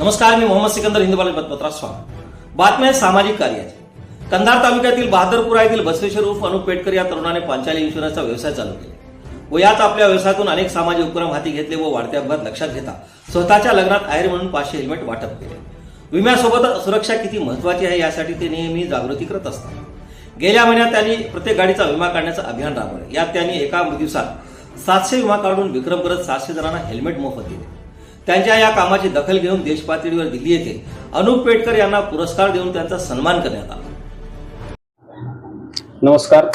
नमस्कार मी मोहम्मद सिकंदर हिंदू पत्रपत्रात स्वागत. बातम्या सामाजिक कार्याची. कंधार तालुक्यातील बहादरपुरा येथील बसवेश्वर उर्फ अनुप पेटकर या तरुणाने पांचाली इन्शुरन्सचा व्यवसाय चालू केला. व यात आपल्या व्यवसायातून अनेक सामाजिक उपक्रम हाती घेतले व वाढते अपघात लक्षात घेता स्वतःच्या लग्नात आहेर म्हणून पाचशे हेल्मेट वाटप केले. विम्यासोबत सुरक्षा किती महत्वाची आहे यासाठी ते नेहमी जागृती करत असतात. गेल्या महिन्यात त्यांनी प्रत्येक गाडीचा विमा काढण्याचं अभियान राबवलं. यात त्यांनी एका दिवसात सातशे विमा काढून विक्रम करत सातशे जणांना हेल्मेट मोफत दिले. त्यांच्या या कामाची दखल घेऊन देशपातळीवर दिल्ली येथे अनुप पेटकर यांना पुरस्कार देऊन त्यांचा सन्मान करण्यात आला. नमस्कार.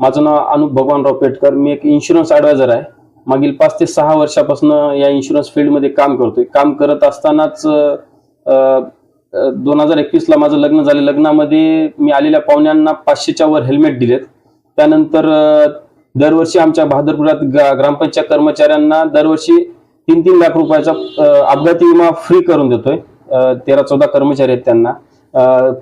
माझं नाव अनुप भगवानराव पेटकर. मी एक इन्शुरन्स ॲडवायझर आहे. मागील पाच ते सहा वर्षापासून या इन्शुरन्स फील्डमध्ये काम करतोय. काम करत असतानाच दोन हजार एकवीसला माझं लग्न झालं. लग्नामध्ये मी आलेल्या पाहुण्यांना पाचशेच्या वर हेल्मेट दिलेत. त्यानंतर दरवर्षी आमच्या बहादरपुरात ग्रामपंचायत कर्मचाऱ्यांना दरवर्षी तीन तीन लाख रुपयाचा अपघाती विमा फ्री करून देतोय. तेरा चौदा कर्मचारी आहेत त्यांना.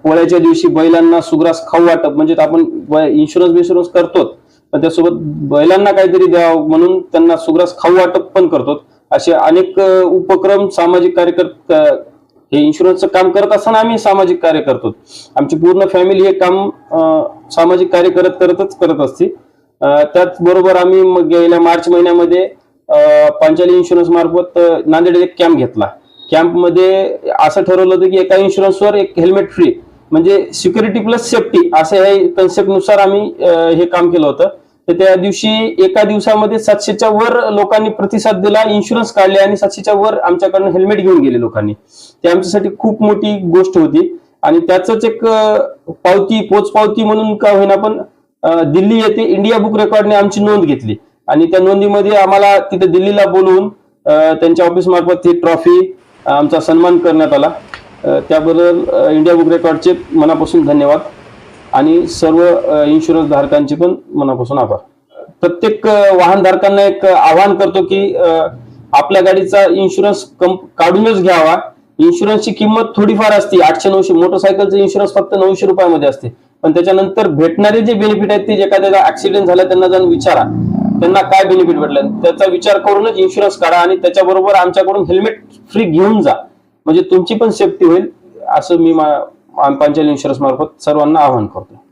पोळ्याच्या दिवशी बैलांना सुग्रास खाऊ वाटप म्हणजे आपण इन्शुरन्स बिन्शुरन्स करतो पण त्यासोबत बैलांना काहीतरी द्यावं म्हणून त्यांना सुग्रास खाऊ वाटप पण करतो असे अनेक उपक्रम सामाजिक कार्यकर्ते हे इन्शुरन्सचं काम करत असताना आम्ही सामाजिक कार्य करतो आमची पूर्ण फॅमिली हे काम सामाजिक कार्य करत करतच करत असते. त्याचबरोबर आम्ही मग गेल्या मार्च महिन्यामध्ये पांचाली इन्शुरन्स मार्फत नांदेड एक कॅम्प घेतला. कॅम्पमध्ये असं ठरवलं होतं की एका इन्शुरन्सवर एक हेल्मेट फ्री म्हणजे सिक्युरिटी प्लस सेफ्टी असं हे कन्सेप्टनुसार आम्ही हे काम केलं होतं. तर त्या दिवशी एका दिवसामध्ये सातशेच्या वर लोकांनी प्रतिसाद दिला इन्शुरन्स काढले आणि सातशेच्या वर आमच्याकडनं हेल्मेट घेऊन गेले लोकांनी. ते आमच्यासाठी खूप मोठी गोष्ट होती. आणि त्याच एक पावती पोच पावती म्हणून का होईना पण दिल्ली येथे इंडिया बुक रेकॉर्डने आमची नोंद घेतली. आणि त्या नोंदीमध्ये आम्हाला तिथे दिल्लीला बोलवून त्यांच्या ऑफिस मार्फत ही ट्रॉफी आमचा सन्मान करण्यात आला. त्याबद्दल इंडिया बुक रेकॉर्डचे मनापासून धन्यवाद. आणि सर्व इन्शुरन्स धारकांचे पण मनापासून आभार. प्रत्येक वाहनधारकांना एक आवाहन करतो की आपल्या गाडीचा इन्शुरन्स कम- काढूनच घ्यावा. इन्शुरन्सची किंमत थोडीफार असते. आठशे नऊशे मोटरसायकलचं इन्शुरन्स फक्त नऊशे रुपयामध्ये असते. पण त्याच्यानंतर भेटणारे जे बेनिफिट आहेत ते एखाद्याचा ऍक्सिडेंट झाला त्यांना जाऊन विचारा. त्यांना काय बेनिफिट भेटलं? त्याचा विचार करूनच इन्शुरन्स काढा आणि त्याच्याबरोबर आमच्याकडून हेल्मेट फ्री घेऊन जा. म्हणजे तुमची पण सेफ्टी होईल असं मी पंचायत इन्शुरन्स मार्फत सर्वांना आवाहन करतो